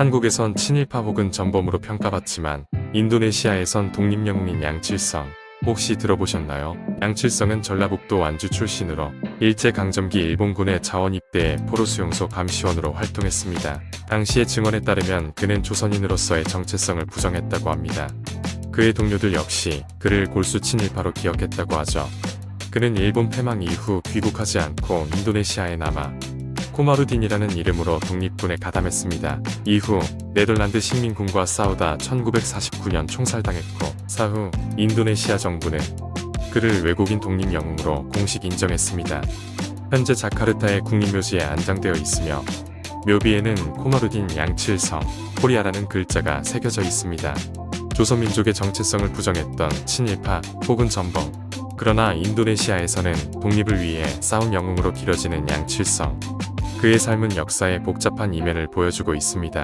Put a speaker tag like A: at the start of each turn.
A: 한국에선 친일파 혹은 전범으로 평가받지만 인도네시아에선 독립영웅인 양칠성 혹시 들어보셨나요? 양칠성은 전라북도 완주 출신으로 일제강점기 일본군의 자원 입대에 포로수용소 감시원으로 활동했습니다. 당시의 증언에 따르면 그는 조선인으로서의 정체성을 부정했다고 합니다. 그의 동료들 역시 그를 골수 친일파로 기억했다고 하죠. 그는 일본 패망 이후 귀국하지 않고 인도네시아에 남아 코마루딘이라는 이름으로 독립군에 가담했습니다. 이후 네덜란드 식민군과 싸우다 1949년 총살당했고 사후 인도네시아 정부는 그를 외국인 독립 영웅으로 공식 인정했습니다. 현재 자카르타의 국립묘지에 안장되어 있으며 묘비에는 코마루딘 양칠성 코리아라는 글자가 새겨져 있습니다. 조선민족의 정체성을 부정했던 친일파 혹은 전범 그러나 인도네시아에서는 독립을 위해 싸운 영웅으로 길어지는 양칠성 그의 삶은 역사의 복잡한 이면을 보여주고 있습니다.